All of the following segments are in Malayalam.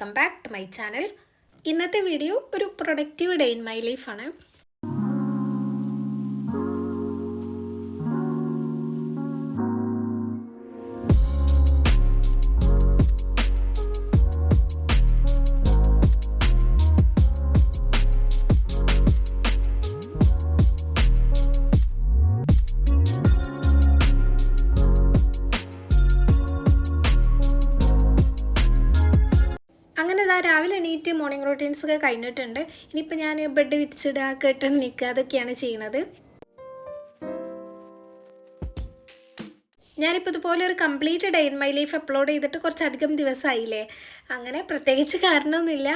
Welcome back to my channel. ഇന്നത്തെ വീഡിയോ ഒരു പ്രൊഡക്റ്റീവ് ഡേ ഇൻ മൈ ലൈഫാണ്. എണീറ്റ് മോർണിംഗ് റൂട്ടീൻസ് ഒക്കെ കഴിഞ്ഞിട്ടുണ്ട്. ഇനിയിപ്പോൾ ഞാൻ ബെഡ് വിരിച്ചിടുക കെട്ടൺ നിൽക്കുക അതൊക്കെയാണ് ചെയ്യുന്നത്. ഞാനിപ്പോൾ ഇതുപോലെ ഒരു complete day in my life upload ചെയ്തിട്ട് കുറച്ചധികം ദിവസമായില്ലേ അങ്ങനെ പ്രത്യേകിച്ച് കാരണമൊന്നുമില്ല.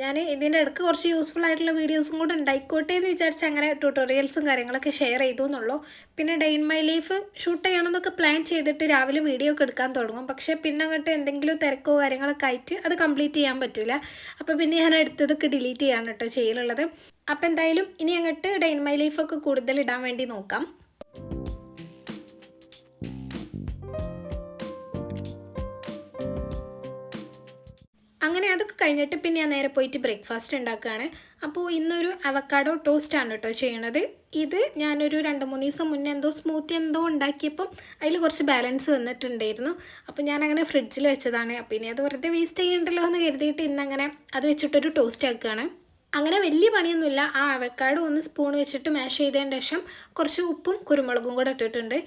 ഞാൻ ഇതിന്റെ ഇടയ്ക്ക് കുറച്ച് യൂസ്ഫുൾ ആയിട്ടുള്ള വീഡിയോസും കൂടെ ഉണ്ടായിക്കോട്ടെ എന്ന് വിചാരിച്ച് അങ്ങനെ ട്യൂട്ടോറിയൽസും കാര്യങ്ങളൊക്കെ ഷെയർ ചെയ്തു എന്നുള്ളൂ. പിന്നെ day in my life shoot ചെയ്യണമെന്നൊക്കെ plan ചെയ്തിട്ട് രാവിലെ വീഡിയോ ഒക്കെ എടുക്കാൻ തുടങ്ങും. പക്ഷേ പിന്നെ അങ്ങോട്ട് എന്തെങ്കിലും തിരക്കോ കാര്യങ്ങളൊക്കെ ആയിട്ട് അത് കംപ്ലീറ്റ് ചെയ്യാൻ പറ്റില്ല അപ്പോൾ പിന്നെ ഞാൻ എടുത്തതൊക്കെ ഡിലീറ്റ് ചെയ്യാണ് കേട്ടോ ചെയ്യലുള്ളത്. അപ്പോൾ എന്തായാലും ഇനി അങ്ങോട്ട് ഡേ ഇൻ മൈ ലൈഫൊക്കെ കൂടുതൽ ഇടാൻ വേണ്ടി നോക്കാം. അങ്ങനെ അതൊക്കെ കഴിഞ്ഞിട്ട് പിന്നെ ഞാൻ നേരെ പോയിട്ട് ബ്രേക്ക്ഫാസ്റ്റ് ഉണ്ടാക്കുകയാണ്. അപ്പോൾ ഇന്നൊരു അവക്കാഡോ ടോസ്റ്റ് ആണ് കേട്ടോ ചെയ്യണത്. ഇത് ഞാനൊരു രണ്ട് മൂന്ന് ദിവസം മുന്നേ എന്തോ സ്മൂത്തി എന്തോ ഉണ്ടാക്കിയപ്പം അതിൽ കുറച്ച് ബാലൻസ് വന്നിട്ടുണ്ടായിരുന്നു. അപ്പോൾ ഞാനങ്ങനെ ഫ്രിഡ്ജിൽ വെച്ചതാണ്. അപ്പോൾ ഇനി അത് വെറുതെ വേസ്റ്റ് ചെയ്യണ്ടല്ലോ എന്ന് കരുതിയിട്ട് ഇന്നങ്ങനെ അത് വെച്ചിട്ടൊരു ടോസ്റ്റ് ആക്കുകയാണ്. അങ്ങനെ വലിയ പണിയൊന്നുമില്ല. ആ അവക്കാഡോ ഒന്ന് സ്പൂൺ വെച്ചിട്ട് മാഷ് ചെയ്തതിന് ശേഷം കുറച്ച് ഉപ്പും കുരുമുളകും കൂടെ ഇട്ടിട്ടുണ്ട്.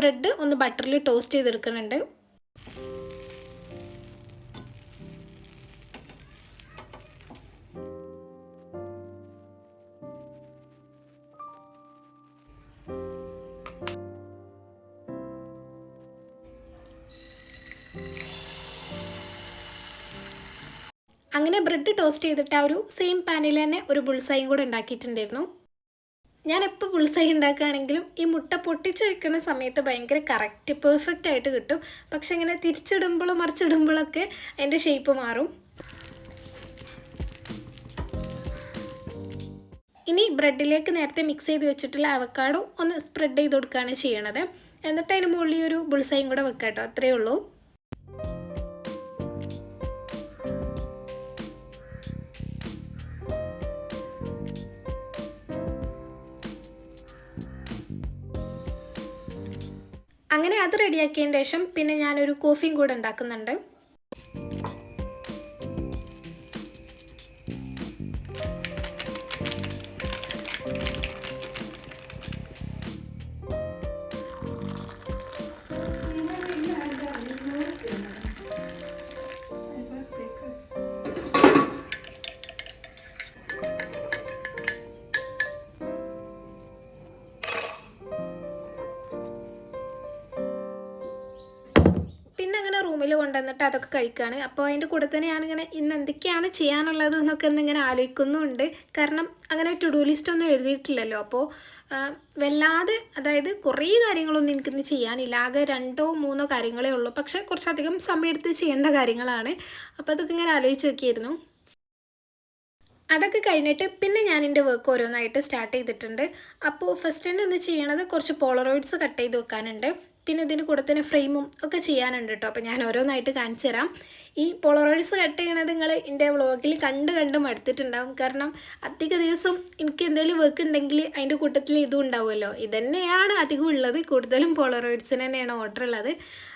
ബ്രെഡ് ഒന്ന് ബട്ടറിൽ ടോസ്റ്റ് ചെയ്തെടുക്കുന്നുണ്ട്. അങ്ങനെ ബ്രെഡ് ടോസ്റ്റ് ചെയ്തിട്ട് ആ ഒരു സെയിം പാനിൽ തന്നെ ഒരു ബുൾസായും കൂടെ ഉണ്ടാക്കിയിട്ടുണ്ടായിരുന്നു. ഞാൻ എപ്പോൾ പുളിസൈ ഉണ്ടാക്കുകയാണെങ്കിലും ഈ മുട്ട പൊട്ടിച്ചൊഴിക്കുന്ന സമയത്ത് ഭയങ്കര കറക്റ്റ് പെർഫെക്റ്റ് ആയിട്ട് കിട്ടും. പക്ഷെ ഇങ്ങനെ തിരിച്ചിടുമ്പോഴും മറിച്ചിടുമ്പോഴൊക്കെ അതിന്റെ ഷേപ്പ് മാറും. ഇനി ബ്രെഡിലേക്ക് നേരത്തെ മിക്സ് ചെയ്ത് വെച്ചിട്ടുള്ള അവക്കാടും ഒന്ന് സ്പ്രെഡ് ചെയ്ത് കൊടുക്കുകയാണ് ചെയ്യണത്. എന്നിട്ട് അതിന് മുകളിൽ ഒരു ബുൾസൈയും കൂടെ വെക്കാം കേട്ടോ അത്രയേ ഉള്ളൂ. അങ്ങനെ അത് റെഡിയാക്കിയതിന് ശേഷം പിന്നെ ഞാനൊരു കോഫിയും കൂടെ ഉണ്ടാക്കുന്നുണ്ട്. അങ്ങനെ റൂമിൽ കൊണ്ടുവന്നിട്ട് അതൊക്കെ കഴിക്കുകയാണ് അപ്പോൾ അതിന്റെ കൂടെ തന്നെ ഞാനിങ്ങനെ ഇന്ന് എന്തൊക്കെയാണ് ചെയ്യാനുള്ളത് എന്നൊക്കെ ഇന്നിങ്ങനെ ആലോചിക്കുന്നുമുണ്ട് കാരണം അങ്ങനെ ടു ഡു ലിസ്റ്റ് ഒന്നും എഴുതിയിട്ടില്ലല്ലോ. അപ്പോൾ വല്ലാതെ അതായത് കുറേ കാര്യങ്ങളൊന്നും എനിക്കിന്ന് ചെയ്യാനില്ല. ആകെ രണ്ടോ മൂന്നോ കാര്യങ്ങളേ ഉള്ളൂ. പക്ഷേ കുറച്ചധികം സമയമെടുത്ത് ചെയ്യേണ്ട കാര്യങ്ങളാണ്. അപ്പോൾ അതൊക്കെ ഇങ്ങനെ ആലോചിച്ച് നോക്കിയിരുന്നു. അതൊക്കെ കഴിഞ്ഞിട്ട് പിന്നെ ഞാൻ എന്റെ വർക്ക് ഓരോന്നായിട്ട് സ്റ്റാർട്ട് ചെയ്തിട്ടുണ്ട്. അപ്പോൾ ഫസ്റ്റ് തന്നെ ഒന്ന് ചെയ്യണത് കുറച്ച് പോളറോയിഡ്സ് കട്ട് ചെയ്ത് വെക്കാനുണ്ട്. പിന്നെ ഇതിന് കൂടെ തന്നെ ഫ്രെയിമും ഒക്കെ ചെയ്യാനുണ്ട് കേട്ടോ അപ്പോൾ ഞാൻ ഓരോന്നായിട്ട് കാണിച്ചു തരാം. ഈ പോളറോയിഡ്സ് കട്ട് ചെയ്യണത് നിങ്ങൾ എന്റെ വ്ളോഗിൽ കണ്ട് കണ്ട് മടുത്തിട്ടുണ്ടാവും കാരണം അധിക ദിവസം എനിക്ക് എന്തെങ്കിലും വർക്ക് ഉണ്ടെങ്കിൽ അതിന്റെ കൂട്ടത്തിൽ ഇതും ഉണ്ടാവുമല്ലോ. ഇതന്നെയാണ് അധികം ഉള്ളത്. കൂടുതലും പോളറോയിഡ്സിന് തന്നെയാണ് ഓർഡർ ഉള്ളത്.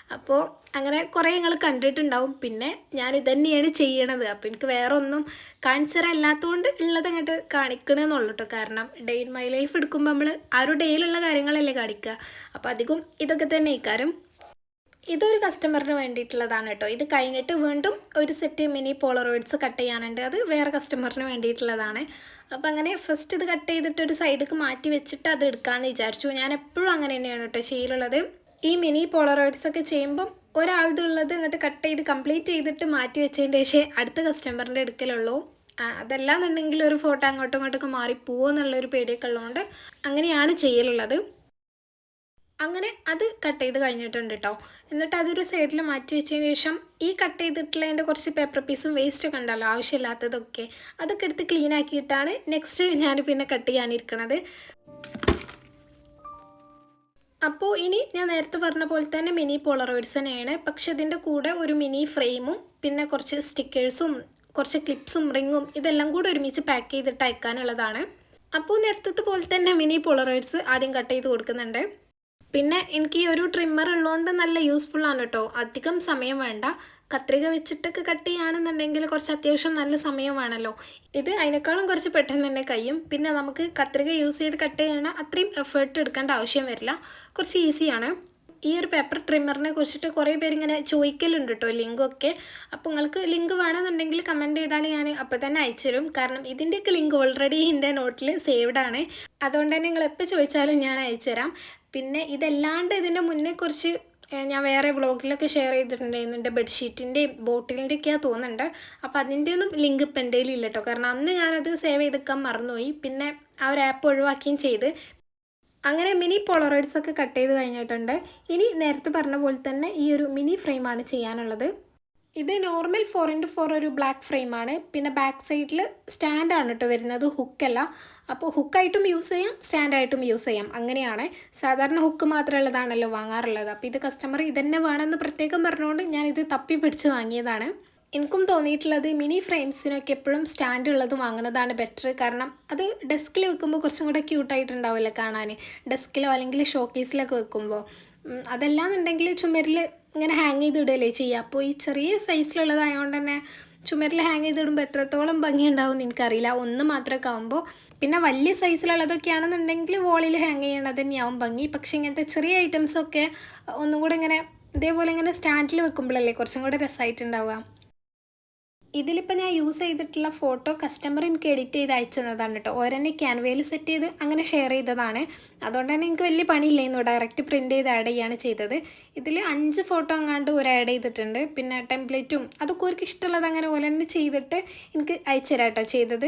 അപ്പോൾ അങ്ങനെ കുറേ നിങ്ങൾ കണ്ടിട്ടുണ്ടാവും. പിന്നെ ഞാൻ ഇതന്നെയാണ് ചെയ്യണത്. അപ്പോൾ എനിക്ക് വേറെ ഒന്നും കാണിച്ചു തരാൻ ഇല്ലാത്തതുകൊണ്ട് ഉള്ളത് അങ്ങോട്ട് കാണിക്കണമെന്നുള്ളൂ കേട്ടോ കാരണം ഡേ ഇൻ മൈ ലൈഫ് എടുക്കുമ്പോൾ നമ്മൾ ആ ഒരു ഡേയിലുള്ള കാര്യങ്ങളല്ലേ കാണിക്കുക അപ്പോൾ അധികം ഇതൊക്കെ തന്നെ ഇക്കാരം. ഇതൊരു കസ്റ്റമറിന് വേണ്ടിയിട്ടുള്ളതാണ് കേട്ടോ. ഇത് കഴിഞ്ഞിട്ട് വീണ്ടും ഒരു സെറ്റ് മിനി പോളറോയിഡ്സ് കട്ട് ചെയ്യാനുണ്ട്. അത് വേറെ കസ്റ്റമറിന് വേണ്ടിയിട്ടുള്ളതാണ്. അപ്പോൾ അങ്ങനെ ഫസ്റ്റ് ഇത് കട്ട് ചെയ്തിട്ട് ഒരു സൈഡിലേക്ക് മാറ്റി വെച്ചിട്ട് അത് എടുക്കാമെന്ന് വിചാരിച്ചു. ഞാൻ എപ്പോഴും അങ്ങനെ തന്നെയാണ് കേട്ടോ ചെയ്യലുള്ളത്. ഈ മിനി പോളറോയിഡ്സ് ഒക്കെ ചെയ്യുമ്പം ഉള്ളത് ഇങ്ങോട്ട് കട്ട് ചെയ്ത് കംപ്ലീറ്റ് ചെയ്തിട്ട് മാറ്റി വെച്ചതിന്റെ ശേഷം അടുത്ത കസ്റ്റമറിന്റെ എടുക്കലുള്ളൂ അതെല്ലാം അതല്ലാന്നുണ്ടെങ്കിൽ ഒരു ഫോട്ടോ അങ്ങോട്ടും ഇങ്ങോട്ടൊക്കെ മാറിപ്പോവോ എന്നുള്ളൊരു പേടിയൊക്കെ ഉള്ളതുകൊണ്ട് അങ്ങനെയാണ് ചെയ്യലുള്ളത്. അങ്ങനെ അത് കട്ട് ചെയ്ത് കഴിഞ്ഞിട്ടുണ്ട് കേട്ടോ എന്നിട്ട് അതൊരു സൈഡിൽ മാറ്റി വെച്ചതിന് ശേഷം ഈ കട്ട് ചെയ്തിട്ടുള്ളതിന്റെ കുറച്ച് പേപ്പർ പീസും വേസ്റ്റ് ഒക്കെ ഉണ്ടല്ലോ ആവശ്യമില്ലാത്തതൊക്കെ അതൊക്കെ എടുത്ത് ക്ലീൻ ആക്കിയിട്ടാണ് നെക്സ്റ്റ് ഞാൻ പിന്നെ കട്ട് ചെയ്യാനിരിക്കണത്. അപ്പോൾ ഇനി ഞാൻ നേരത്തെ പറഞ്ഞ പോലെ തന്നെ മിനി പോളറോയിഡ്സ് തന്നെയാണ് പക്ഷെ ഇതിന്റെ കൂടെ ഒരു മിനി ഫ്രെയിമും പിന്നെ കുറച്ച് സ്റ്റിക്കേഴ്സും കുറച്ച് ക്ലിപ്സും റിങ്ങും ഇതെല്ലാം കൂടെ ഒരുമിച്ച് പാക്ക് ചെയ്തിട്ട് അയക്കാനുള്ളതാണ്. അപ്പോൾ നേരത്തെ പോലെ തന്നെ മിനി പോളറോയിഡ്സ് ആദ്യം കട്ട് ചെയ്ത് കൊടുക്കുന്നുണ്ട്. പിന്നെ എനിക്ക് ഈ ഒരു ട്രിമ്മർ ഉള്ളതുകൊണ്ട് നല്ല യൂസ്ഫുൾ ആണ് കേട്ടോ അധികം സമയം വേണ്ട. കത്രിക വെച്ചിട്ടൊക്കെ കട്ട് ചെയ്യുകയാണെന്നുണ്ടെങ്കിൽ കുറച്ച് അത്യാവശ്യം നല്ല സമയം വേണമല്ലോ ഇത് അതിനേക്കാളും കുറച്ച് പെട്ടെന്ന് തന്നെ കഴിയും. പിന്നെ നമുക്ക് കത്രിക യൂസ് ചെയ്ത് കട്ട് ചെയ്യണ അത്രയും എഫേർട്ട് എടുക്കേണ്ട ആവശ്യം വരില്ല. കുറച്ച് ഈസിയാണ് ഈ ഒരു പേപ്പർ ട്രിമ്മറിനെ കുറിച്ചിട്ട് കുറേ പേര് ഇങ്ങനെ ചോദിക്കലുണ്ട് കേട്ടോ ലിങ്കൊക്കെ അപ്പോൾ നിങ്ങൾക്ക് ലിങ്ക് വേണമെന്നുണ്ടെങ്കിൽ കമന്റ് ചെയ്താൽ ഞാൻ അപ്പോൾ തന്നെ അയച്ചുതരും കാരണം ഇതിന്റെയൊക്കെ ലിങ്ക് ഓൾറെഡി എന്റെ നോട്ടിൽ സേവ്ഡ് ആണ്. അതുകൊണ്ട് തന്നെ നിങ്ങൾ എപ്പോൾ ചോദിച്ചാലും ഞാൻ അയച്ചു തരാം. പിന്നെ ഇതല്ലാണ്ട് ഇതിന്റെ മുന്നേ കുറച്ച് ഞാൻ വേറെ വ്ളോഗിലൊക്കെ ഷെയർ ചെയ്തിട്ടുണ്ടായിരുന്നു. എന്റെ ബെഡ്ഷീറ്റിന്റെയും ബോട്ടിലിന്റെയൊക്കെയാണ് തോന്നുന്നുണ്ട്. അപ്പോൾ അതിന്റെ ഒന്നും ലിങ്ക് ഇപ്പം എന്റെ കയ്യിൽ കേട്ടോ. കാരണം അന്ന് ഞാനത് സേവ് ചെയ്തെക്കാൻ മറന്നുപോയി. പിന്നെ ആ ഒരു ആപ്പ് ഒഴിവാക്കുകയും ചെയ്ത്. അങ്ങനെ മിനി പോളറോയിഡ്സ് ഒക്കെ കട്ട് ചെയ്ത് കഴിഞ്ഞിട്ടുണ്ട്. ഇനി നേരത്തെ പറഞ്ഞ പോലെ തന്നെ ഈ ഒരു മിനി ഫ്രെയിമാണ് ചെയ്യാനുള്ളത്. ഇത് നോർമൽ ഫോർ ഇന്റു ഫോർ ഒരു ബ്ലാക്ക് ഫ്രെയിമാണ്. പിന്നെ ബാക്ക് സൈഡിൽ സ്റ്റാൻഡാണ് കേട്ടോ വരുന്നത്. ഹുക്കല്ല. അപ്പോൾ ഹുക്കായിട്ടും യൂസ് ചെയ്യാം സ്റ്റാൻഡായിട്ടും യൂസ് ചെയ്യാം. അങ്ങനെയാണ് സാധാരണ ഹുക്ക് മാത്രമുള്ളതാണല്ലോ വാങ്ങാറുള്ളത്. അപ്പോൾ ഇത് കസ്റ്റമർ ഇതന്നെ വേണമെന്ന് പ്രത്യേകം പറഞ്ഞുകൊണ്ട് ഞാൻ ഇത് തപ്പി പിടിച്ച് വാങ്ങിയതാണ്. എനിക്കും തോന്നിയിട്ടുള്ളത് മിനി ഫ്രെയിംസിനൊക്കെ എപ്പോഴും സ്റ്റാൻഡ് ഉള്ളത് വാങ്ങുന്നതാണ് ബെറ്റർ കാരണം അത് ഡെസ്കിൽ വെക്കുമ്പോൾ കുറച്ചും കൂടെ ക്യൂട്ടായിട്ടുണ്ടാവില്ല കാണാൻ. ഡെസ്കിലോ അല്ലെങ്കിൽ ഷോക്കേസിലൊക്കെ വെക്കുമ്പോൾ. അതല്ലാന്നുണ്ടെങ്കിൽ ചുമരിൽ ഇങ്ങനെ ഹാങ് ചെയ്ത് ഇടുകയല്ലേ ചെയ്യുക. അപ്പോൾ ഈ ചെറിയ സൈസിലുള്ളതായതുകൊണ്ട് തന്നെ ചുമരിൽ ഹാങ് ചെയ്തിടുമ്പോൾ എത്രത്തോളം ഭംഗി ഉണ്ടാവും എനിക്കറിയില്ല. ഒന്ന് മാത്രമൊക്കെ ആകുമ്പോൾ പിന്നെ വലിയ സൈസിലുള്ളതൊക്കെ ആണെന്നുണ്ടെങ്കിൽ വോളിൽ ഹാങ് ചെയ്യണത് തന്നെയാവും ഭംഗി. പക്ഷേ ഇങ്ങനത്തെ ചെറിയ ഐറ്റംസൊക്കെ ഒന്നും കൂടെ ഇങ്ങനെ ഇതേപോലെ ഇങ്ങനെ സ്റ്റാൻഡിൽ വെക്കുമ്പോഴല്ലേ കുറച്ചും കൂടെ രസമായിട്ടുണ്ടാവുക ഇതിലിപ്പോൾ ഞാൻ യൂസ് ചെയ്തിട്ടുള്ള ഫോട്ടോ കസ്റ്റമർ എനിക്ക് എഡിറ്റ് ചെയ്ത് അയച്ചതാണ് കേട്ടോ ഓരോന്നെ ക്യാൻവയിൽ സെറ്റ് ചെയ്ത് അങ്ങനെ ഷെയർ ചെയ്തതാണ്. അതുകൊണ്ട് തന്നെ എനിക്ക് വലിയ പണിയില്ലായിരുന്നു. ഡയറക്റ്റ് പ്രിന്റ് ചെയ്ത് ആഡ് ചെയ്യാണ് ചെയ്തത്. ഇതിൽ അഞ്ച് ഫോട്ടോ അങ്ങാണ്ട് ഒരു ആഡ് ചെയ്തിട്ടുണ്ട്. പിന്നെ ടെംപ്ലേറ്റും അതൊക്കെ അവർക്ക് ഇഷ്ടമുള്ളത് അങ്ങനെ പോലെ തന്നെ ചെയ്തിട്ട് എനിക്ക് അയച്ചു തരാം കേട്ടോ ചെയ്തത്.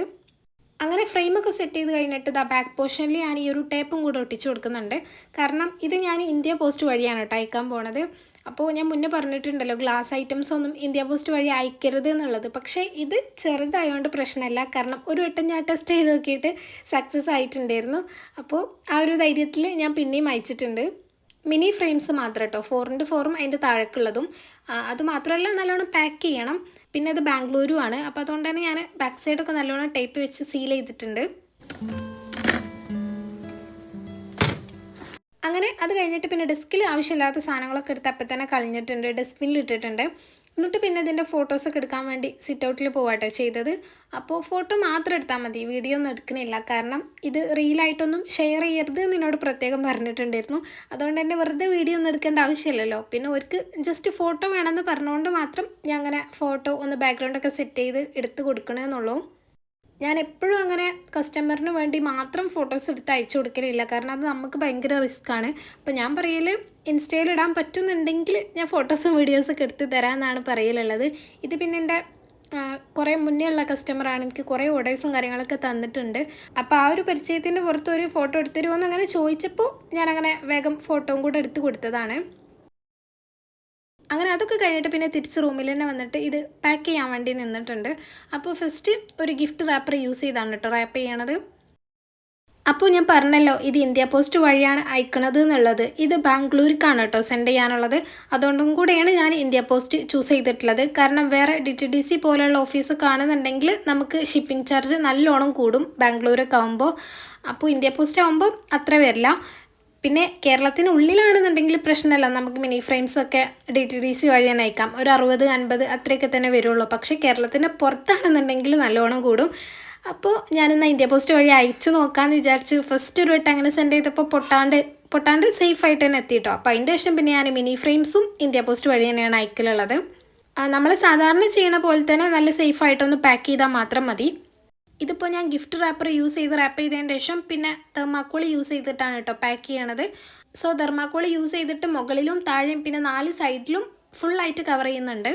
അങ്ങനെ ഫ്രെയിമൊക്കെ സെറ്റ് ചെയ്ത് കഴിഞ്ഞിട്ട് ദാ ബാക്ക് പോർഷനിൽ ഞാൻ ഈ ഒരു ടേപ്പും കൂടെ ഒട്ടിച്ചു കൊടുക്കുന്നുണ്ട്. കാരണം ഇത് ഞാൻ ഇന്ത്യ പോസ്റ്റ് വഴിയാണ് കേട്ടോ അയക്കാൻ പോണത്. അപ്പോൾ ഞാൻ മുന്നേ പറഞ്ഞിട്ടുണ്ടല്ലോ ഗ്ലാസ് ഐറ്റംസ് ഒന്നും ഇന്ത്യ പോസ്റ്റ് വഴി അയക്കരുത് എന്നുള്ളത്. പക്ഷേ ഇത് ചെറുതായതുകൊണ്ട് പ്രശ്നമല്ല കാരണം ഒരു വട്ടം ഞാൻ ടെസ്റ്റ് ചെയ്ത് നോക്കിയിട്ട് സക്സസ് ആയിട്ടുണ്ടായിരുന്നു. അപ്പോൾ ആ ഒരു ധൈര്യത്തിൽ ഞാൻ പിന്നെയും അയച്ചിട്ടുണ്ട്. മിനി ഫ്രെയിംസ് മാത്രം കേട്ടോ ഫോറിന്റെ ഫോറും അതിന്റെ താഴേക്കുള്ളതും. അതുമാത്രമല്ല അത് മാത്രമല്ല നല്ലോണം പാക്ക് ചെയ്യണം. പിന്നെ അത് ബാംഗ്ലൂരും ആണ് അപ്പോൾ അതുകൊണ്ട് തന്നെ ഞാൻ ബാക്ക് സൈഡൊക്കെ നല്ലോണം ടേപ്പ് വെച്ച് സീൽ ചെയ്തിട്ടുണ്ട്. അങ്ങനെ അത് കഴിഞ്ഞിട്ട് പിന്നെ ഡെസ്കിൽ ആവശ്യമില്ലാത്ത സാധനങ്ങളൊക്കെ എടുത്ത് അപ്പം തന്നെ കളഞ്ഞിട്ടുണ്ട് ഡസ്റ്റ്ബിനിൽ ഇട്ടിട്ടുണ്ട്. എന്നിട്ട് പിന്നെ ഇതിന്റെ ഫോട്ടോസൊക്കെ എടുക്കാൻ വേണ്ടി സിറ്റ് ഔട്ടിൽ പോവാട്ടോ ചെയ്തത്. അപ്പോൾ ഫോട്ടോ മാത്രം എടുത്താൽ മതി. വീഡിയോ ഒന്നും എടുക്കണില്ല. കാരണം ഇത് റീലായിട്ടൊന്നും ഷെയർ ചെയ്യരുത് എന്ന് എന്നോട് പ്രത്യേകം പറഞ്ഞിട്ടുണ്ടായിരുന്നു. അതുകൊണ്ട് തന്നെ വെറുതെ വീഡിയോ ഒന്നും എടുക്കേണ്ട ആവശ്യമില്ലല്ലോ. പിന്നെ അവർക്ക് ജസ്റ്റ് ഫോട്ടോ വേണമെന്ന് പറഞ്ഞുകൊണ്ട് മാത്രം ഞാൻ അങ്ങനെ ഫോട്ടോ ഒന്ന് ബാക്ക്ഗ്രൗണ്ടൊക്കെ സെറ്റ് ചെയ്ത് എടുത്ത് കൊടുക്കണമെന്നുള്ളൂ ഞാൻ എപ്പോഴും അങ്ങനെ കസ്റ്റമറിന് വേണ്ടി മാത്രം ഫോട്ടോസ് എടുത്ത് അയച്ചു കൊടുക്കലില്ല. കാരണം അത് നമുക്ക് ഭയങ്കര റിസ്ക്കാണ് അപ്പോൾ ഞാൻ പറയൽ ഇൻസ്റ്റയിൽ ഇടാൻ പറ്റുന്നുണ്ടെങ്കിൽ ഞാൻ ഫോട്ടോസും വീഡിയോസൊക്കെ എടുത്ത് തരാമെന്നാണ് പറയലുള്ളത്. ഇത് പിന്നെ എന്റെ കുറേ മുന്നേ ഉള്ള കസ്റ്റമറാണ് എനിക്ക് കുറേ ഓർഡേഴ്സും കാര്യങ്ങളൊക്കെ തന്നിട്ടുണ്ട്. അപ്പോൾ ആ ഒരു പരിചയത്തിന്റെ പുറത്ത് ഒരു ഫോട്ടോ എടുത്തരുമോ എന്ന് അങ്ങനെ ചോദിച്ചപ്പോൾ ഞാനങ്ങനെ വേഗം ഫോട്ടോയും കൂടെ എടുത്ത് കൊടുത്തതാണ്. അങ്ങനെ അതൊക്കെ കഴിഞ്ഞിട്ട് പിന്നെ തിരിച്ച് റൂമിൽ തന്നെ വന്നിട്ട് ഇത് പാക്ക് ചെയ്യാൻ വേണ്ടി നിന്നിട്ടുണ്ട്. അപ്പോൾ ഫസ്റ്റ് ഒരു ഗിഫ്റ്റ് റാപ്പർ യൂസ് ചെയ്താണ് കേട്ടോ റാപ്പ് ചെയ്യണത്. അപ്പോൾ ഞാൻ പറഞ്ഞല്ലോ ഇത് ഇന്ത്യ പോസ്റ്റ് വഴിയാണ് അയക്കണത് എന്നുള്ളത്. ഇത് ബാംഗ്ലൂർക്കാണ് കേട്ടോ സെൻഡ് ചെയ്യാനുള്ളത്. അതുകൊണ്ടും കൂടെയാണ് ഞാൻ ഇന്ത്യ പോസ്റ്റ് ചൂസ് ചെയ്തിട്ടുള്ളത്. കാരണം വേറെ ഡി ടി ഡി സി പോലെയുള്ള ഓഫീസ് കാണുന്നുണ്ടെങ്കിൽ നമുക്ക് ഷിപ്പിംഗ് ചാർജ് നല്ലോണം കൂടും ബാംഗ്ലൂരൊക്കെ ആകുമ്പോൾ അപ്പോൾ ഇന്ത്യ പോസ്റ്റ് ആകുമ്പോൾ അത്ര വരില്ല. പിന്നെ കേരളത്തിന് ഉള്ളിലാണെന്നുണ്ടെങ്കിൽ പ്രശ്നമല്ല. നമുക്ക് മിനി ഫ്രെയിംസ് ഒക്കെ ഡി ടി ഡി സി വഴി തന്നെ അയക്കാം. ഒരു അറുപത് അൻപത് അത്രയൊക്കെ തന്നെ വരുള്ളൂ. പക്ഷേ കേരളത്തിന് പുറത്താണെന്നുണ്ടെങ്കിൽ നല്ലോണം കൂടും. അപ്പോൾ ഞാനൊന്ന് ഇന്ത്യ പോസ്റ്റ് വഴി അയച്ചു നോക്കാമെന്ന് വിചാരിച്ചു. ഫസ്റ്റ് ഒരു വട്ടം അങ്ങനെ സെൻഡ് ചെയ്തപ്പോൾ പൊട്ടാണ്ട് പൊട്ടാണ്ട് സേഫ് ആയിട്ട് തന്നെ എത്തിയിട്ടോ അപ്പോൾ അതിന്റെ ശേഷം പിന്നെ ഞാൻ മിനി ഫ്രെയിംസും ഇന്ത്യ പോസ്റ്റ് വഴി തന്നെയാണ് അയക്കലുള്ളത്. നമ്മൾ സാധാരണ ചെയ്യണ പോലെ തന്നെ നല്ല സേഫ് ആയിട്ടൊന്ന് പാക്ക് ചെയ്താൽ മാത്രം മതി. ഇതിപ്പോൾ ഞാൻ ഗിഫ്റ്റ് റാപ്പർ യൂസ് ചെയ്ത് റാപ്പ് ചെയ്തതിന് ശേഷം പിന്നെ തെർമാക്കോളി യൂസ് ചെയ്തിട്ടാണ് കേട്ടോ പാക്ക് ചെയ്യണത്. സോ തെർമാക്കോളി യൂസ് ചെയ്തിട്ട് മുകളിലും താഴെയും പിന്നെ നാല് സൈഡിലും ഫുള്ളായിട്ട് കവർ ചെയ്യുന്നുണ്ട്.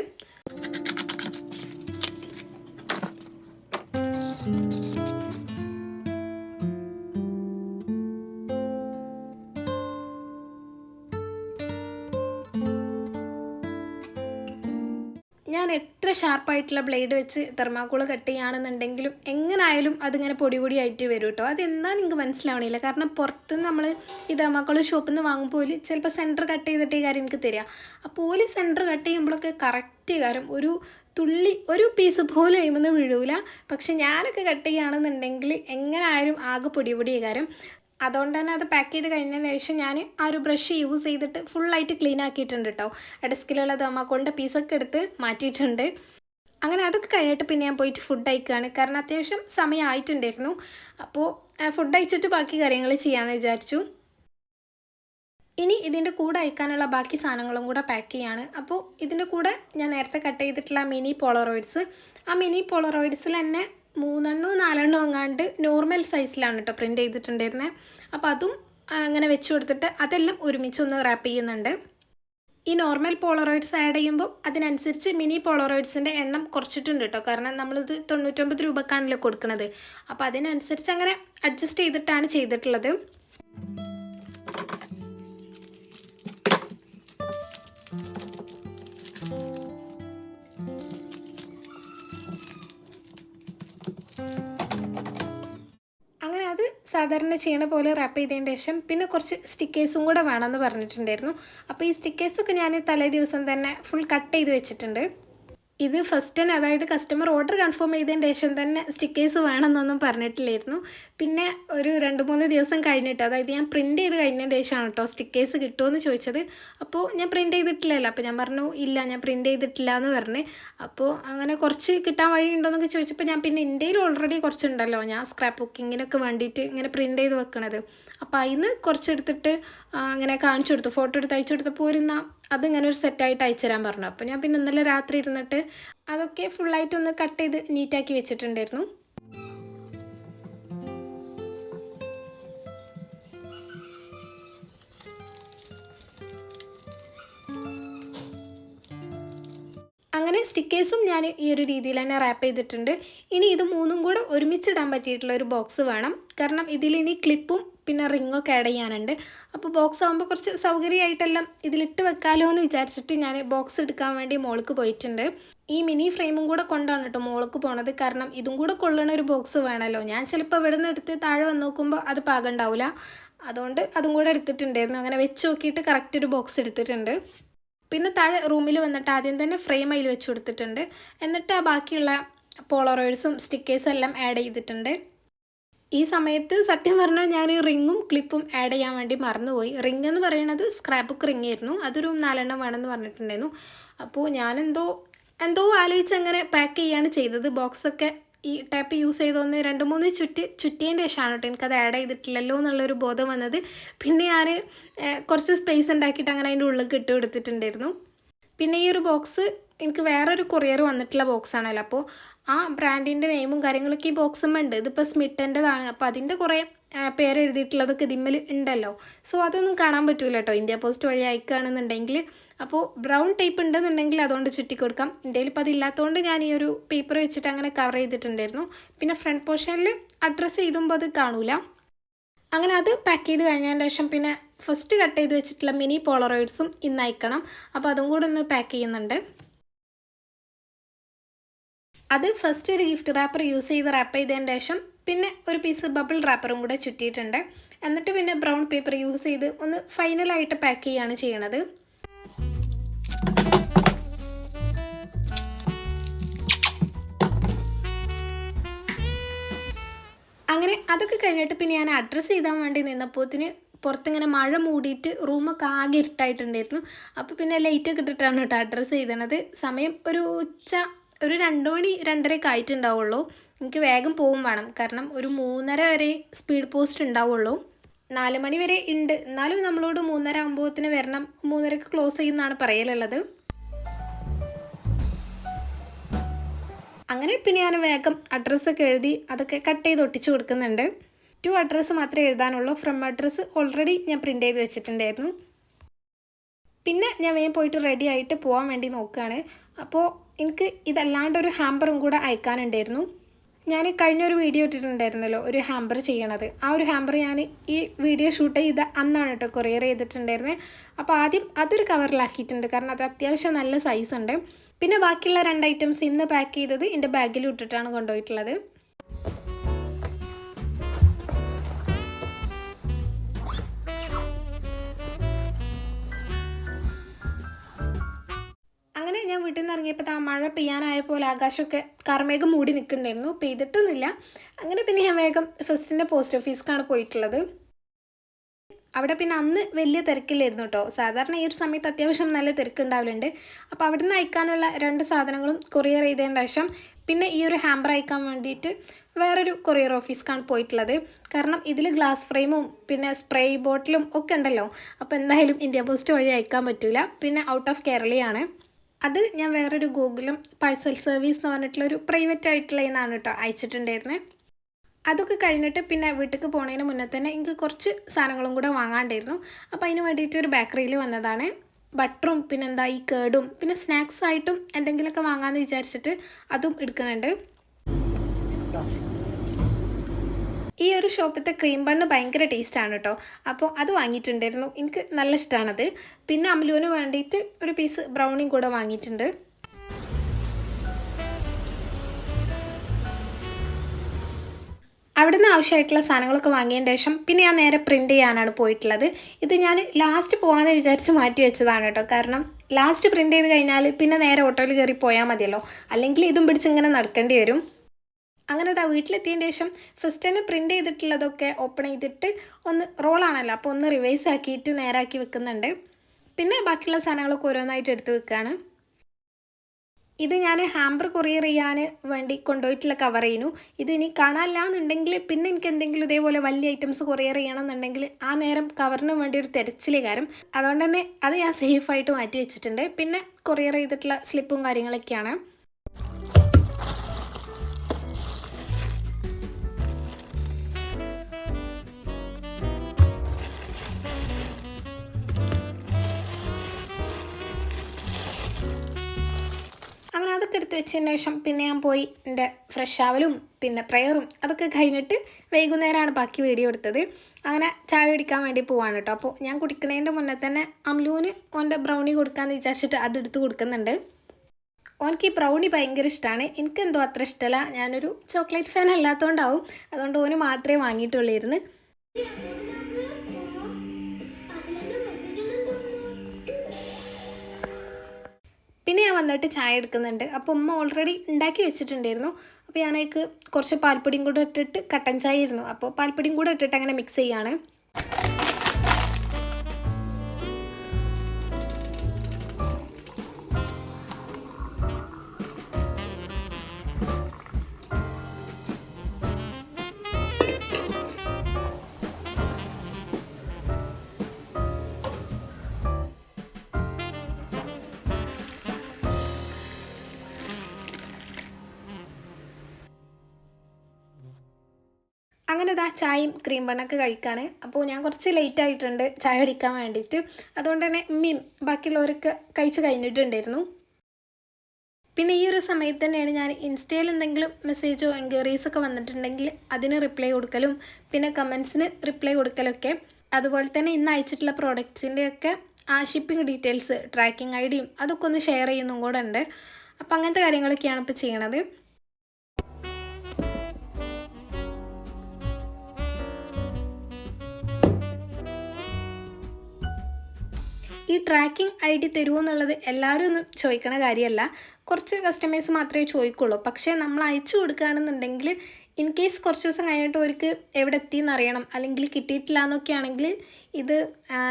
എത്ര ഷാർപ്പായിട്ടുള്ള ബ്ലേഡ് വെച്ച് തെർമാക്കോൾ കട്ട് ചെയ്യുകയാണെന്നുണ്ടെങ്കിലും എങ്ങനായാലും അതിങ്ങനെ പൊടി പൊടി ആയിട്ട് വരും കേട്ടോ. അതെന്താ നിങ്ങൾക്ക് മനസ്സിലാവണില്ല. കാരണം പുറത്ത് നമ്മൾ ഈ തെർമാക്കോൾ ഷോപ്പിൽ നിന്ന് വാങ്ങുമ്പോൾ ചിലപ്പോൾ സെന്റർ കട്ട് ചെയ്തിട്ട് ഈ കാര്യം എനിക്ക് തരിക അപ്പോൾ ഓൽ സെന്റർ കട്ട് ചെയ്യുമ്പോഴൊക്കെ കറക്റ്റ് കാര്യം ഒരു തുള്ളി ഒരു പീസ് പോലും കഴിയുമ്പോൾ വീഴൂല. പക്ഷെ ഞാനൊക്കെ കട്ട് ചെയ്യുകയാണെന്നുണ്ടെങ്കിൽ എങ്ങനായാലും ആകെ പൊടി പൊടി കാര്യം അതുകൊണ്ട് തന്നെ അത് പാക്ക് ചെയ്ത് കഴിഞ്ഞതിന് ശേഷം ഞാൻ ആ ഒരു ബ്രഷ് യൂസ് ചെയ്തിട്ട് ഫുള്ളായിട്ട് ക്ലീൻ ആക്കിയിട്ടുണ്ട് കേട്ടോ ഡെസ്കിലുള്ള കൊണ്ട് പീസൊക്കെ എടുത്ത് മാറ്റിയിട്ടുണ്ട്. അങ്ങനെ അതൊക്കെ കഴിഞ്ഞിട്ട് പിന്നെ ഞാൻ പോയിട്ട് ഫുഡ് അയക്കുകയാണ് കാരണം അത്യാവശ്യം സമയം ആയിട്ടുണ്ടായിരുന്നു അപ്പോൾ ഫുഡ് അയച്ചിട്ട് ബാക്കി കാര്യങ്ങൾ ചെയ്യാമെന്ന് വിചാരിച്ചു. ഇനി ഇതിന്റെ കൂടെ അയക്കാനുള്ള ബാക്കി സാധനങ്ങളും കൂടെ പാക്ക് ചെയ്യാണ്. അപ്പോൾ ഇതിന്റെ കൂടെ ഞാൻ നേരത്തെ കട്ട് ചെയ്തിട്ടുള്ള മിനി പോളറോയിഡ്സ് ആ മിനി പോളറോയിഡ്സിൽ തന്നെ മൂന്നെണ്ണോ നാലെണ്ണോ എങ്ങാണ്ട് നോർമൽ സൈസിലാണ് കേട്ടോ പ്രിന്റ് ചെയ്തിട്ടുണ്ടായിരുന്നത് അപ്പോൾ അതും അങ്ങനെ വെച്ച് കൊടുത്തിട്ട് അതെല്ലാം ഒരുമിച്ച് ഒന്ന് റാപ്പ് ചെയ്യുന്നുണ്ട്. ഈ നോർമൽ പോളറോയിഡ്സ് ആഡ് ചെയ്യുമ്പോൾ അതിനനുസരിച്ച് മിനി പോളറോയിഡ്സിന്റെ എണ്ണം കുറച്ചിട്ടുണ്ട് കേട്ടോ കാരണം നമ്മളിത് തൊണ്ണൂറ്റൊമ്പത് രൂപക്കാണല്ലോ കൊടുക്കുന്നത് അപ്പോൾ അതിനനുസരിച്ച് അങ്ങനെ അഡ്ജസ്റ്റ് ചെയ്തിട്ടാണ് ചെയ്തിട്ടുള്ളത്. സാധാരണ ചെയ്യണ പോലെ റാപ്പ് ചെയ്തതിന് ശേഷം പിന്നെ കുറച്ച് സ്റ്റിക്കേഴ്സും കൂടെ വേണമെന്ന് പറഞ്ഞിട്ടുണ്ടായിരുന്നു. അപ്പോൾ ഈ സ്റ്റിക്കേഴ്സൊക്കെ ഞാൻ തലേ ദിവസം തന്നെ ഫുൾ കട്ട് ചെയ്ത് വെച്ചിട്ടുണ്ട്. ഇത് ഫസ്റ്റ് തന്നെ അതായത് കസ്റ്റമർ ഓർഡർ കൺഫേം ചെയ്തതിന് ശേഷം തന്നെ സ്റ്റിക്കേഴ്സ് വേണമെന്നൊന്നും പറഞ്ഞിട്ടില്ലായിരുന്നു. പിന്നെ ഒരു രണ്ട് മൂന്ന് ദിവസം കഴിഞ്ഞിട്ട് അതായത് ഞാൻ പ്രിന്റ് ചെയ്ത് കഴിഞ്ഞതിന് ശേഷമാണ് കേട്ടോ സ്റ്റിക്കേഴ്സ് കിട്ടുമെന്ന് ചോദിച്ചത്. അപ്പോൾ ഞാൻ പ്രിന്റ് ചെയ്തിട്ടില്ലല്ലോ അപ്പോൾ ഞാൻ പറഞ്ഞു ഇല്ല ഞാൻ പ്രിന്റ് ചെയ്തിട്ടില്ല എന്ന് പറഞ്ഞ്. അപ്പോൾ അങ്ങനെ കുറച്ച് കിട്ടാൻ വഴി വഴിയുണ്ടോയെന്നൊക്കെ ചോദിച്ചപ്പോൾ ഞാൻ പിന്നെ ഇന്ത്യയിൽ ഓൾറെഡി കുറച്ചുണ്ടല്ലോ ഞാൻ സ്ക്രാപ്പ് ബുക്കിങ്ങിനൊക്കെ വേണ്ടിയിട്ട് ഇങ്ങനെ പ്രിന്റ് ചെയ്ത് വെക്കണത്. അപ്പോൾ അതിൽ നിന്ന് കുറച്ചെടുത്തിട്ട് അങ്ങനെ കാണിച്ചു കൊടുത്തു. ഫോട്ടോ എടുത്ത് അയച്ചു കൊടുത്തപ്പോൾ ഒരു അതിങ്ങനെ ഒരു സെറ്റായിട്ട് അയച്ചു തരാൻ പറഞ്ഞു. അപ്പോൾ ഞാൻ പിന്നെ ഇന്നലെ രാത്രി ഇരുന്നിട്ട് അതൊക്കെ ഫുള്ളായിട്ടൊന്ന് കട്ട് ചെയ്ത് നീറ്റാക്കി വെച്ചിട്ടുണ്ടായിരുന്നു. അങ്ങനെ സ്റ്റിക്കേഴ്സും ഞാൻ ഈ ഒരു രീതിയിൽ തന്നെ റാപ്പ് ചെയ്തിട്ടുണ്ട്. ഇനി ഇത് മൂന്നും കൂടെ ഒരുമിച്ചിടാൻ പറ്റിയിട്ടുള്ള ഒരു ബോക്സ് വേണം. കാരണം ഇതിലിനി ക്ലിപ്പും പിന്നെ റിങ്ങൊക്കെ ആഡ് ചെയ്യാനുണ്ട്. അപ്പോൾ ബോക്സ് ആകുമ്പോൾ കുറച്ച് സൗകര്യമായിട്ടെല്ലാം ഇതിലിട്ട് വെക്കാലോ എന്ന് വിചാരിച്ചിട്ട് ഞാൻ ബോക്സ് എടുക്കാൻ വേണ്ടി മോൾക്ക് പോയിട്ടുണ്ട്. ഈ മിനി ഫ്രെയിമും കൂടെ കൊണ്ടാണ് കേട്ടോ മോൾക്ക് പോണത്. കാരണം ഇതും കൂടെ കൊള്ളണ ഒരു ബോക്സ് വേണമല്ലോ ഞാൻ ചിലപ്പോൾ ഇവിടെ നിന്ന് എടുത്ത് താഴെ വന്ന് നോക്കുമ്പോൾ അത് പാകണ്ടാവില്ല അതുകൊണ്ട് അതും കൂടെ എടുത്തിട്ടുണ്ടായിരുന്നു. അങ്ങനെ വെച്ച് നോക്കിയിട്ട് കറക്റ്റ് ഒരു ബോക്സ് എടുത്തിട്ടുണ്ട്. പിന്നെ താഴെ റൂമിൽ വന്നിട്ട് ആദ്യം തന്നെ ഫ്രെയിം അതിൽ വെച്ച് കൊടുത്തിട്ടുണ്ട്. എന്നിട്ട് ആ ബാക്കിയുള്ള പോളറോയിഡ്സും സ്റ്റിക്കേഴ്സും എല്ലാം ആഡ് ചെയ്തിട്ടുണ്ട്. ഈ സമയത്ത് സത്യം പറഞ്ഞാൽ ഞാൻ റിങ്ങും ക്ലിപ്പും ആഡ് ചെയ്യാൻ വേണ്ടി മറന്നുപോയി. റിങ് എന്ന് പറയുന്നത് സ്ക്രാപ്പ് ബുക്ക് റിങ് ആയിരുന്നു. അതൊരു നാലെണ്ണം വേണമെന്ന് പറഞ്ഞിട്ടുണ്ടായിരുന്നു. അപ്പോൾ ഞാനെന്തോ എന്തോ ആലോചിച്ച് അങ്ങനെ പാക്ക് ചെയ്യാണ് ചെയ്തത്. ബോക്സൊക്കെ ഈ ടാപ്പ് യൂസ് ചെയ്തോന്ന് രണ്ട് മൂന്ന് ചുറ്റി ചുറ്റിയതിന്റെ ശേഷമാണ് കേട്ടോ എനിക്കത് ആഡ് ചെയ്തിട്ടില്ലല്ലോ എന്നുള്ളൊരു ബോധം വന്നത്. പിന്നെ ഞാൻ കുറച്ച് സ്പേസ് ഉണ്ടാക്കിയിട്ട് അങ്ങനെ അതിന്റെ ഉള്ളിൽ ഇട്ട് കൊടുത്തിട്ടുണ്ടായിരുന്നു. പിന്നെ ഈ ഒരു ബോക്സ് എനിക്ക് വേറൊരു കൊറിയർ വന്നിട്ടുള്ള ബോക്സ് ആണല്ലോ. അപ്പോൾ ആ ബ്രാൻഡിന്റെ നെയിമും കാര്യങ്ങളൊക്കെ ഈ ബോക്സും ഉണ്ട്. ഇതിപ്പോൾ സ്മിറ്റന്റെതാണ് അപ്പോൾ അതിന്റെ കുറേ പേര് എഴുതിയിട്ടുള്ളതൊക്കെ ഇതിമ്മൽ ഉണ്ടല്ലോ. സോ അതൊന്നും കാണാൻ പറ്റൂല കേട്ടോ ഇന്ത്യ പോസ്റ്റ് വഴി അയക്കുകയാണെന്നുണ്ടെങ്കിൽ അപ്പോൾ ബ്രൗൺ ടൈപ്പ് ഉണ്ടെന്നുണ്ടെങ്കിൽ അതുകൊണ്ട് ചുറ്റി കൊടുക്കാം ഇന്ത്യയിൽ ഇപ്പോൾ അതില്ലാത്തതുകൊണ്ട് ഞാൻ ഈ ഒരു പേപ്പർ വെച്ചിട്ട് അങ്ങനെ കവർ ചെയ്തിട്ടുണ്ടായിരുന്നു. പിന്നെ ഫ്രണ്ട് പോർഷനിൽ അഡ്രസ്സ് ചെയ്തുമ്പോൾ അത് കാണൂല. അങ്ങനെ അത് പാക്ക് ചെയ്ത് കഴിഞ്ഞതിന് ശേഷം പിന്നെ ഫസ്റ്റ് കട്ട് ചെയ്ത് വെച്ചിട്ടുള്ള മിനി പോളറോയിഡ്സും ഇന്ന് അയക്കണം. അപ്പോൾ അതും കൂടെ ഒന്ന് പാക്ക് ചെയ്യുന്നുണ്ട്. അത് ഫസ്റ്റ് ഒരു ഗിഫ്റ്റ് റാപ്പർ യൂസ് ചെയ്ത് റാപ്പ് ചെയ്തതിന് ശേഷം പിന്നെ ഒരു പീസ് ബബിൾ റാപ്പറും കൂടെ ചുറ്റിയിട്ടുണ്ട്. എന്നിട്ട് പിന്നെ ബ്രൗൺ പേപ്പർ യൂസ് ചെയ്ത് ഒന്ന് ഫൈനലായിട്ട് പാക്ക് ചെയ്യുകയാണ് ചെയ്യണത്. അങ്ങനെ അതൊക്കെ കഴിഞ്ഞിട്ട് പിന്നെ ഞാൻ അഡ്രസ്സ് ചെയ്താൻ വേണ്ടി നിന്നപ്പോത്തിന് പുറത്തിങ്ങനെ മഴ മൂടിയിട്ട് റൂമൊക്കെ ആകെ ഇരുട്ടായിട്ടുണ്ടായിരുന്നു. അപ്പോൾ പിന്നെ ലൈറ്റൊക്കെ ഇട്ടിട്ടാണ് കേട്ടോ അഡ്രസ്സ് ചെയ്തണത്. സമയം ഒരു ഉച്ച ഒരു രണ്ട് മണി രണ്ടരയൊക്കെ ആയിട്ടുണ്ടാവുള്ളൂ. എനിക്ക് വേഗം പോവും വേണം. കാരണം ഒരു മൂന്നര വരെ സ്പീഡ് പോസ്റ്റ് ഉണ്ടാവുള്ളൂ. നാല് മണി വരെ ഉണ്ട്. എന്നാലും നമ്മളോട് മൂന്നര ആകുമ്പോഴത്തിന് വരണം. മൂന്നരക്ക് ക്ലോസ് ചെയ്യുന്നതാണ് പറയലുള്ളത്. അങ്ങനെ പിന്നെ ഞാൻ വേഗം അഡ്രസ്സൊക്കെ എഴുതി അതൊക്കെ കട്ട് ചെയ്ത് ഒട്ടിച്ചു കൊടുക്കുന്നുണ്ട്. ടു അഡ്രസ്സ് മാത്രമേ എഴുതാനുള്ളൂ. ഫ്രം അഡ്രസ്സ് ഓൾറെഡി ഞാൻ പ്രിന്റ് ചെയ്ത് വെച്ചിട്ടുണ്ടായിരുന്നു. പിന്നെ ഞാൻ വേഗം പോയിട്ട് റെഡി ആയിട്ട് പോകാൻ വേണ്ടി നോക്കുകയാണ് അപ്പോൾ എനിക്ക് ഇതല്ലാണ്ട് ഒരു ഹാമ്പറും കൂടെ അയക്കാനുണ്ടായിരുന്നു. ഞാൻ കഴിഞ്ഞൊരു വീഡിയോ ഇട്ടിട്ടുണ്ടായിരുന്നല്ലോ ഒരു ഹാമ്പർ ചെയ്യണത്. ആ ഒരു ഹാമ്പർ ഞാൻ ഈ വീഡിയോ ഷൂട്ട് ചെയ്ത അന്നാണ് കേട്ടോ കൊറിയർ ചെയ്തിട്ടുണ്ടായിരുന്നത് അപ്പോൾ ആദ്യം അതൊരു കവറിലാക്കിയിട്ടുണ്ട്. കാരണം അത് അത്യാവശ്യം നല്ല സൈസ് ഉണ്ട് പിന്നെ ബാക്കിയുള്ള രണ്ട് ഐറ്റംസ് ഇന്ന് പാക്ക് ചെയ്തത് എന്റെ ബാഗിൽ ഇട്ടിട്ടാണ് കൊണ്ടുപോയിട്ടുള്ളത്. അങ്ങനെ ഞാൻ വീട്ടിൽ നിന്ന് ഇറങ്ങിയപ്പോൾ ആ മഴ പെയ്യാനായ പോലെ ആകാശമൊക്കെ കാർമേഘം മൂടി നിൽക്കുന്നുണ്ടായിരുന്നു. പെയ്തിട്ടൊന്നുമില്ല. അങ്ങനെ പിന്നെ ഞാൻ വേഗം ഫസ്റ്റിന്റെ പോസ്റ്റ് ഓഫീസിലേക്കാണ് പോയിട്ടുള്ളത്. അവിടെ പിന്നെ അന്ന് വലിയ തിരക്കില്ലായിരുന്നു കേട്ടോ. സാധാരണ ഈ ഒരു സമയത്ത് അത്യാവശ്യം നല്ല തിരക്കുണ്ടാവലുണ്ട്. അപ്പോൾ അവിടെ നിന്ന് അയക്കാനുള്ള രണ്ട് സാധനങ്ങളും കൊറിയർ ചെയ്തതിന്റെ ശേഷം പിന്നെ ഈ ഒരു ഹാമ്പർ അയക്കാൻ വേണ്ടിയിട്ട് വേറൊരു കൊറിയർ ഓഫീസ്ക്കാണ് പോയിട്ടുള്ളത്. കാരണം ഇതിൽ ഗ്ലാസ് ഫ്രെയിമും പിന്നെ സ്പ്രേ ബോട്ടിലും ഒക്കെ ഉണ്ടല്ലോ. അപ്പോൾ എന്തായാലും ഇന്ത്യ പോസ്റ്റ് വഴി അയക്കാൻ പറ്റില്ല പിന്നെ ഔട്ട് ഓഫ് കേരളയാണ്. അത് ഞാൻ വേറൊരു ഗൂഗിളും പാഴ്സൽ സർവീസ് എന്ന് പറഞ്ഞിട്ടുള്ള ഒരു പ്രൈവറ്റ് ആയിട്ടുള്ള ഇന്നാണ് കേട്ടോ അയച്ചിട്ടുണ്ടായിരുന്നത് അതൊക്കെ കഴിഞ്ഞിട്ട് പിന്നെ വീട്ടിലേക്ക് പോണതിന് മുന്നേ തന്നെ എനിക്ക് കുറച്ച് സാധനങ്ങളും കൂടെ വാങ്ങാണ്ടായിരുന്നു. അപ്പോൾ അതിന് വേണ്ടിയിട്ട് ഒരു ബേക്കറിയിൽ വന്നതാണ്. ബട്ടറും പിന്നെ എന്താ ഈ കേടും പിന്നെ സ്നാക്സ് ആയിട്ടും എന്തെങ്കിലുമൊക്കെ വാങ്ങാമെന്ന് വിചാരിച്ചിട്ട് അതും എടുക്കുന്നുണ്ട്. ഈ ഒരു ഷോപ്പിലത്തെ ക്രീം ബണ്ണ് ഭയങ്കര ടേസ്റ്റാണ് കേട്ടോ അപ്പോൾ അത് വാങ്ങിയിട്ടുണ്ടായിരുന്നു. എനിക്ക് നല്ല ഇഷ്ടമാണത് പിന്നെ അമലുവിന് വേണ്ടിയിട്ട് ഒരു പീസ് ബ്രൗണിയും കൂടെ വാങ്ങിയിട്ടുണ്ട്. അവിടുന്ന് ആവശ്യമായിട്ടുള്ള സാധനങ്ങളൊക്കെ വാങ്ങിയതിന് ശേഷം പിന്നെ ഞാൻ നേരെ പ്രിന്റ് ചെയ്യാനാണ് പോയിട്ടുള്ളത്. ഇത് ഞാൻ ലാസ്റ്റ് പോകാമെന്ന് വിചാരിച്ച് മാറ്റി വെച്ചതാണ് കേട്ടോ കാരണം ലാസ്റ്റ് പ്രിന്റ് ചെയ്ത് കഴിഞ്ഞാൽ പിന്നെ നേരെ ഓട്ടോയിൽ കയറി പോയാൽ മതിയല്ലോ. അല്ലെങ്കിൽ ഇതും പിടിച്ച് ഇങ്ങനെ നടക്കേണ്ടി വരും. അങ്ങനെ ഇതാ വീട്ടിലെത്തിയതിന് ശേഷം ഫസ്റ്റ് തന്നെ പ്രിന്റ് ചെയ്തിട്ടുള്ളതൊക്കെ ഓപ്പൺ ചെയ്തിട്ട് ഒന്ന് റോളാണല്ലോ അപ്പോൾ ഒന്ന് റിവൈസ് ആക്കിയിട്ട് നേരാക്കി വെക്കുന്നുണ്ട്. പിന്നെ ബാക്കിയുള്ള സാധനങ്ങളൊക്കെ ഓരോന്നായിട്ട് എടുത്ത് വെക്കുകയാണ് ഇത് ഞാൻ ഹാമ്പർ കൊറിയർ ചെയ്യാൻ വേണ്ടി കൊണ്ടുപോയിട്ടുള്ള കവർ ചെയ്യുന്നു. ഇത് ഇനി കാണാനില്ല എന്നുണ്ടെങ്കിൽ പിന്നെ എനിക്ക് എന്തെങ്കിലും ഇതേപോലെ വലിയ ഐറ്റംസ് കൊറിയർ ചെയ്യണം എന്നുണ്ടെങ്കിൽ ആ നേരം കവറിന് വേണ്ടി ഒരു തിരച്ചിൽ കാര്യം അതുകൊണ്ട് തന്നെ അത് ഞാൻ സേഫായിട്ട് മാറ്റി വെച്ചിട്ടുണ്ട്. പിന്നെ കൊറിയർ ചെയ്തിട്ടുള്ള സ്ലിപ്പും കാര്യങ്ങളൊക്കെയാണ്. അങ്ങനെ അതൊക്കെ എടുത്ത് വെച്ചതിന് ശേഷം പിന്നെ ഞാൻ പോയി എന്റെ ഫ്രഷ് ആവലും പിന്നെ പ്രയറും അതൊക്കെ കഴിഞ്ഞിട്ട് വൈകുന്നേരമാണ് ബാക്കി വീഡിയോ എടുത്തത്. അങ്ങനെ ചായ കുടിക്കാൻ വേണ്ടി പോവാണ് കേട്ടോ അപ്പോൾ ഞാൻ കുടിക്കുന്നതിന്റെ മുന്നേ തന്നെ അമ്ലൂന് ഓന്റെ ബ്രൗണി കൊടുക്കാമെന്ന് വിചാരിച്ചിട്ട് അതെടുത്ത് കൊടുക്കുന്നുണ്ട്. ഓനക്ക് ഈ ബ്രൗണി ഭയങ്കര ഇഷ്ടമാണ് എനിക്കെന്തോ അത്ര ഇഷ്ടമല്ല ഞാനൊരു ചോക്ലേറ്റ് ഫാൻ അല്ലാത്തതുകൊണ്ടാവും അതുകൊണ്ട് ഓന് മാത്രമേ വാങ്ങിയിട്ടുള്ളായിരുന്നു. പിന്നെ ഞാൻ വന്നിട്ട് ചായ എടുക്കുന്നുണ്ട്. അപ്പോൾ ഉമ്മ ഓൾറെഡി ഉണ്ടാക്കി വെച്ചിട്ടുണ്ടായിരുന്നു. അപ്പോൾ ഞാനേക്ക് കുറച്ച് പാൽപ്പൊടിയും കൂടെ ഇട്ടിട്ട് കട്ടൻ ചായ ആയിരുന്നു. അപ്പോൾ പാൽപ്പൊടിയും കൂടെ ഇട്ടിട്ട് അങ്ങനെ മിക്സ് ചെയ്യാണ്. അങ്ങനെ ഇതാ ചായയും ക്രീം ബണ്ണൊക്കെ കഴിക്കുകയാണ് അപ്പോൾ ഞാൻ കുറച്ച് ലേറ്റ് ആയിട്ടുണ്ട് ചായ കുടിക്കാൻ വേണ്ടിയിട്ട്. അതുകൊണ്ട് തന്നെ ഉമ്മയും ബാക്കിയുള്ളവരൊക്കെ കഴിച്ച് കഴിഞ്ഞിട്ടുണ്ടായിരുന്നു. പിന്നെ ഈ ഒരു സമയത്ത് തന്നെയാണ് ഞാൻ ഇൻസ്റ്റയിൽ എന്തെങ്കിലും മെസ്സേജോ എൻക്വയറീസ് ഒക്കെ വന്നിട്ടുണ്ടെങ്കിൽ അതിന് റിപ്ലൈ കൊടുക്കലും പിന്നെ കമൻസിന് റിപ്ലൈ കൊടുക്കലൊക്കെ. അതുപോലെ തന്നെ ഇന്ന് അയച്ചിട്ടുള്ള പ്രോഡക്റ്റ്സിന്റെയൊക്കെ ആ ഷിപ്പിംഗ് ഡീറ്റെയിൽസ് ട്രാക്കിംഗ് ഐ ഡിയും അതൊക്കെ ഒന്ന് ഷെയർ ചെയ്യുന്നതും കൂടെ ഉണ്ട്. അപ്പോൾ അങ്ങനത്തെ കാര്യങ്ങളൊക്കെയാണ് ഇപ്പോൾ ചെയ്യണത്. ഈ ട്രാക്കിംഗ് ഐ ഡി തരുമോ എന്നുള്ളത് എല്ലാവരും ഒന്നും ചോദിക്കണ കാര്യമല്ല. കുറച്ച് കസ്റ്റമേഴ്സ് മാത്രമേ ചോദിക്കുള്ളൂ. പക്ഷേ നമ്മൾ അയച്ചു കൊടുക്കുകയാണെന്നുണ്ടെങ്കിൽ ഇൻ കേസ് കുറച്ച് ദിവസം കഴിഞ്ഞിട്ട് അവർക്ക് എവിടെ എത്തിയെന്ന് അറിയണം. അല്ലെങ്കിൽ കിട്ടിയിട്ടില്ല എന്നൊക്കെ ആണെങ്കിൽ ഇത്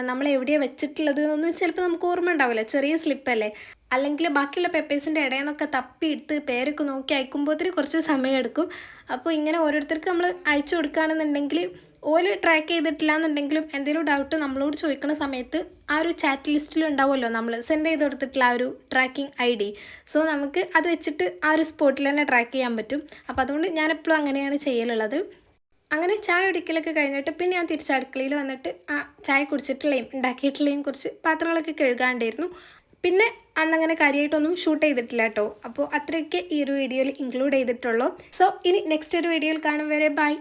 നമ്മൾ എവിടെയാണ് വെച്ചിട്ടുള്ളത് എന്നൊന്നും ചിലപ്പോൾ നമുക്ക് ഓർമ്മ ഉണ്ടാവില്ല. ചെറിയ സ്ലിപ്പല്ലേ അല്ലെങ്കിൽ ബാക്കിയുള്ള പേപ്പേഴ്സിന്റെ ഇടയിൽ നിന്നൊക്കെ തപ്പിയെടുത്ത് പേരൊക്കെ നോക്കി അയക്കുമ്പോഴത്തേക്ക് കുറച്ച് സമയമെടുക്കും. അപ്പോൾ ഇങ്ങനെ ഓരോരുത്തർക്ക് നമ്മൾ അയച്ചു കൊടുക്കുകയാണെന്നുണ്ടെങ്കിൽ ഓൽ ട്രാക്ക് ചെയ്തിട്ടില്ല എന്നുണ്ടെങ്കിലും എന്തെങ്കിലും ഡൗട്ട് നമ്മളോട് ചോദിക്കുന്ന സമയത്ത് ആ ഒരു ചാറ്റ് ലിസ്റ്റിൽ ഉണ്ടാവുമല്ലോ നമ്മൾ സെൻഡ് ചെയ്ത് കൊടുത്തിട്ടുള്ള ആ ഒരു ട്രാക്കിംഗ് ഐ ഡി സോ നമുക്ക് അത് വെച്ചിട്ട് ആ ഒരു സ്പോട്ടിൽ തന്നെ ട്രാക്ക് ചെയ്യാൻ പറ്റും. അപ്പോൾ അതുകൊണ്ട് ഞാൻ എപ്പോഴും അങ്ങനെയാണ് ചെയ്യലുള്ളത്. അങ്ങനെ ചായ ഒടിക്കലൊക്കെ കഴിഞ്ഞിട്ട് പിന്നെ ഞാൻ തിരിച്ച് അടുക്കളയിൽ വന്നിട്ട് ആ ചായ കുടിച്ചിട്ടുള്ളയും ഉണ്ടാക്കിയിട്ടുള്ളയും കുറച്ച് പാത്രങ്ങളൊക്കെ കഴുകാണ്ടായിരുന്നു. പിന്നെ അന്നങ്ങനെ കാര്യമായിട്ടൊന്നും ഷൂട്ട് ചെയ്തിട്ടില്ല കേട്ടോ അപ്പോൾ അത്രയൊക്കെ ഈ ഒരു വീഡിയോയിൽ ഇൻക്ലൂഡ് ചെയ്തിട്ടുള്ളൂ. സോ ഇനി നെക്സ്റ്റ് ഒരു വീഡിയോയിൽ കാണും വരെ. ബൈ